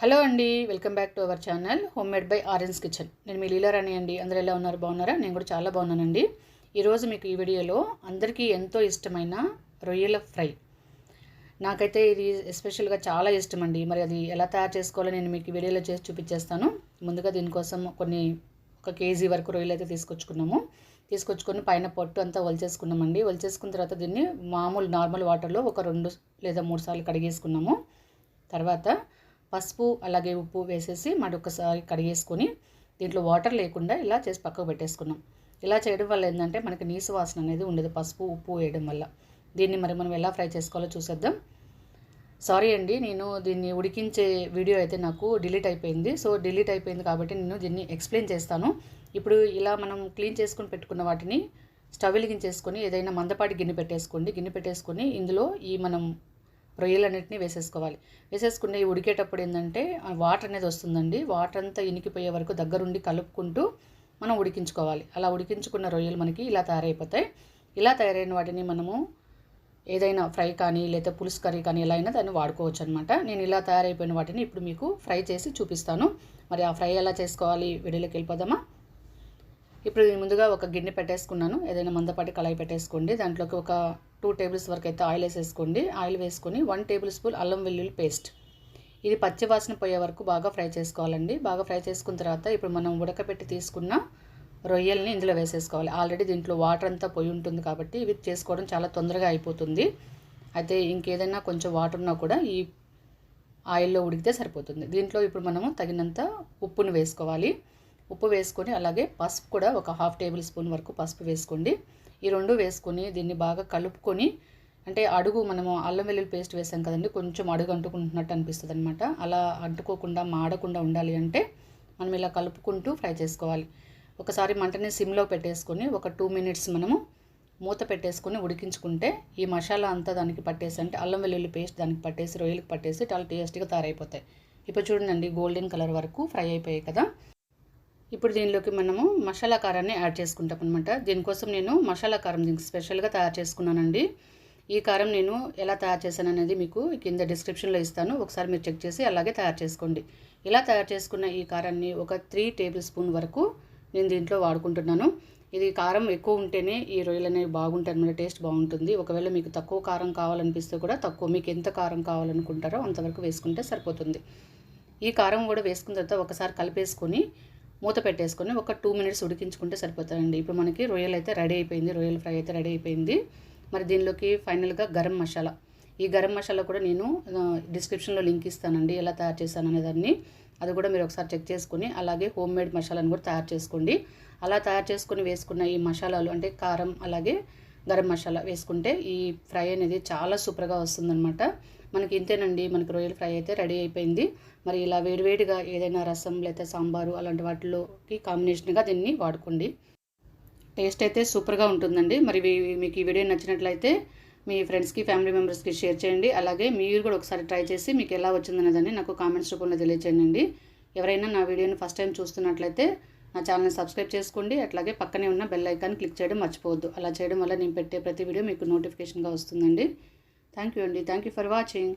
Hello అండి welcome back to our channel home made by Orange Kitchen. నేను మీ లీలారాణి అండి. అందరూ ఎలా ఉన్నారు? బాగున్నారా? నేను కూడా చాలా బాగున్నానండి. ఈరోజు మీకు ఈ వీడియోలో అందరికీ ఎంతో ఇష్టమైన రొయ్యల ఫ్రై. నాకైతే ఇది ఎస్పెషల్గా చాలా ఇష్టం అండి మరి అది ఎలా తయారు చేసుకోవాలో నేను మీకు వీడియోలో చేసి చూపించేస్తాను. ముందుగా దీనికోసం కొన్ని ఒక కేజీ వరకు రొయ్యలు అయితే తీసుకొచ్చుకున్నాము. తీసుకొచ్చుకొని పైన పొట్టు అంతా వలిచేసుకున్నామండి వలిచేసుకున్న తర్వాత దీన్ని మామూలు నార్మల్ వాటర్లో ఒక రెండు లేదా మూడు సార్లు కడిగేసుకున్నాము. తర్వాత పసుపు అలాగే ఉప్పు వేసేసి మరొకసారి కడిగేసుకొని దీంట్లో వాటర్ లేకుండా ఇలా చేసి పక్కకు పెట్టేసుకున్నాం. ఇలా చేయడం వల్ల ఏంటంటే మనకి నీసు వాసన అనేది ఉండదు. పసుపు ఉప్పు వేయడం వల్ల. దీన్ని మరి మనం ఎలా ఫ్రై చేసుకోవాలో చూసేద్దాం. సారీ అండి నేను దీన్ని ఉడికించే వీడియో అయితే నాకు డిలీట్ అయిపోయింది. సో డిలీట్ అయిపోయింది కాబట్టి నేను దీన్ని ఎక్స్ప్లెయిన్ చేస్తాను. ఇప్పుడు ఇలా మనం క్లీన్ చేసుకుని పెట్టుకున్న వాటిని స్టవ్ వెలిగించేసుకొని ఏదైనా మందపాటి గిన్నె పెట్టేసుకోండి. గిన్నె పెట్టేసుకొని ఇందులో ఈ మనం రొయ్యలన్నింటినీ వేసేసుకోవాలి. వేసేసుకునే ఉడికేటప్పుడు ఏంటంటే వాటర్ అనేది వస్తుందండి. వాటర్ అంతా ఇనికిపోయే వరకు దగ్గరుండి కలుపుకుంటూ మనం ఉడికించుకోవాలి. అలా ఉడికించుకున్న రొయ్యలు మనకి ఇలా తయారైపోతాయి. ఇలా తయారైన వాటిని మనము ఏదైనా ఫ్రై కానీ లేదా పులుసు కర్రీ కానీ ఎలా అయినా దాన్ని వాడుకోవచ్చు అనమాట నేను ఇలా తయారైపోయిన వాటిని ఇప్పుడు మీకు ఫ్రై చేసి చూపిస్తాను. మరి ఆ ఫ్రై ఎలా చేసుకోవాలి? వీడియోలోకి వెళ్ళిపోదామా? ఇప్పుడు నేను ముందుగా ఒక గిన్నె పెట్టేసుకున్నాను. ఏదైనా మందపాటి కళాయి పెట్టేసుకోండి. దాంట్లోకి ఒక టూ టేబుల్స్ వరకు అయితే ఆయిల్ వేసేసుకోండి. ఆయిల్ వేసుకొని వన్ టేబుల్ స్పూన్ అల్లం వెల్లుల్లి పేస్ట్. ఇది పచ్చి వాసన పోయే వరకు బాగా ఫ్రై చేసుకోవాలండి. బాగా ఫ్రై చేసుకున్న తర్వాత ఇప్పుడు మనం ఉడకబెట్టి తీసుకున్న రొయ్యల్ని ఇందులో వేసేసుకోవాలి. ఆల్రెడీ దీంట్లో వాటర్ అంతా పోయి ఉంటుంది కాబట్టి ఇవి చేసుకోవడం చాలా తొందరగా అయిపోతుంది. అయితే ఇంకేదైనా కొంచెం వాటర్ ఉన్నా కూడా ఈ ఆయిల్లో ఉడికితే సరిపోతుంది. దీంట్లో ఇప్పుడు మనము తగినంత ఉప్పును వేసుకోవాలి. ఉప్పు వేసుకొని అలాగే పసుపు కూడా ఒక హాఫ్ టేబుల్ స్పూన్ వరకు పసుపు వేసుకోండి. ఈ రెండు వేసుకొని దీన్ని బాగా కలుపుకొని అంటే అడుగు మనము అల్లం వెల్లుల్లి పేస్ట్ వేసాం కదండి కొంచెం అడుగు అంటుకుంటున్నట్టు అనిపిస్తుంది అనమాట అలా అంటుకోకుండా మాడకుండా ఉండాలి అంటే మనం ఇలా కలుపుకుంటూ ఫ్రై చేసుకోవాలి. ఒకసారి మంటని సిమ్లో పెట్టేసుకొని ఒక టూ మినిట్స్ మనము మూత పెట్టేసుకొని ఉడికించుకుంటే ఈ మసాలా అంతా దానికి పట్టేసి అంటే అల్లం వెల్లుల్లి పేస్ట్ దానికి పట్టేసి రొయ్యలకు పట్టేసి చాలా టేస్ట్గా తయారైపోతాయి. ఇప్పుడు చూడండి గోల్డెన్ కలర్ వరకు ఫ్రై అయిపోయాయి కదా. ఇప్పుడు దీనిలోకి మనము మసాలా కారాన్ని యాడ్ చేసుకుంటాం అనమాట దీనికోసం నేను మసాలా కారం దీనికి స్పెషల్గా తయారు చేసుకున్నానండి. ఈ కారం నేను ఎలా తయారు చేశాను అనేది మీకు కింద డిస్క్రిప్షన్లో ఇస్తాను. ఒకసారి మీరు చెక్ చేసి అలాగే తయారు చేసుకోండి. ఇలా తయారు చేసుకున్న ఈ కారాన్ని ఒక త్రీ టేబుల్ స్పూన్ వరకు నేను దీంట్లో వాడుకుంటున్నాను. ఇది కారం ఎక్కువ ఉంటేనే ఈ రొయ్యలు అనేవి బాగుంటాయి అనమాట టేస్ట్ బాగుంటుంది. ఒకవేళ మీకు తక్కువ కారం కావాలనిపిస్తే కూడా తక్కువ మీకు ఎంత కారం కావాలనుకుంటారో అంతవరకు వేసుకుంటే సరిపోతుంది. ఈ కారం కూడా వేసుకున్న తర్వాత ఒకసారి కలిపేసుకొని మూత పెట్టేసుకొని ఒక టూ మినిట్స్ ఉడికించుకుంటే సరిపోతుందండి. ఇప్పుడు మనకి రొయ్యలు అయితే రెడీ అయిపోయింది. రొయ్యల ఫ్రై అయితే రెడీ అయిపోయింది. మరి దీనిలోకి ఫైనల్గా గరం మసాలా. ఈ గరం మసాలా కూడా నేను డిస్క్రిప్షన్లో లింక్ ఇస్తానండి. ఎలా తయారు చేశాను అనే దాన్ని. అది కూడా మీరు ఒకసారి చెక్ చేసుకుని అలాగే హోమ్ మేడ్ మసాలాను కూడా తయారు చేసుకోండి. అలా తయారు చేసుకుని వేసుకున్న ఈ మసాలాలు అంటే కారం అలాగే గరం మసాలా వేసుకుంటే ఈ ఫ్రై అనేది చాలా సూపర్గా వస్తుందన్నమాట. మనకి ఇంతేనండి మనకి రొయ్యల ఫ్రై అయితే రెడీ అయిపోయింది. మరి ఇలా వేడివేడిగా ఏదైనా రసం లేదా సాంబారు అలాంటి వాటిలోకి కాంబినేషన్గా దీన్ని వాడుకోండి. టేస్ట్ అయితే సూపర్గా ఉంటుందండి. మరి మీకు ఈ వీడియో నచ్చినట్లయితే మీ ఫ్రెండ్స్కి ఫ్యామిలీ మెంబర్స్కి షేర్ చేయండి. అలాగే మీరు కూడా ఒకసారి ట్రై చేసి మీకు ఎలా వచ్చిందనేదాన్ని నాకు కామెంట్స్ రూపంలో తెలియచేయండి. ఎవరైనా నా వీడియోని ఫస్ట్ టైం చూస్తున్నట్లయితే నా ఛానల్ని సబ్స్క్రైబ్ చేసుకోండి. అట్లాగే పక్కనే ఉన్న బెల్ ఐకాన్ క్లిక్ చేయడం మర్చిపోవద్దు. అలా చేయడం వల్ల నేను పెట్టే ప్రతి వీడియో మీకు నోటిఫికేషన్గా వస్తుందండి. థ్యాంక్ యూ అండి. Thank you for watching.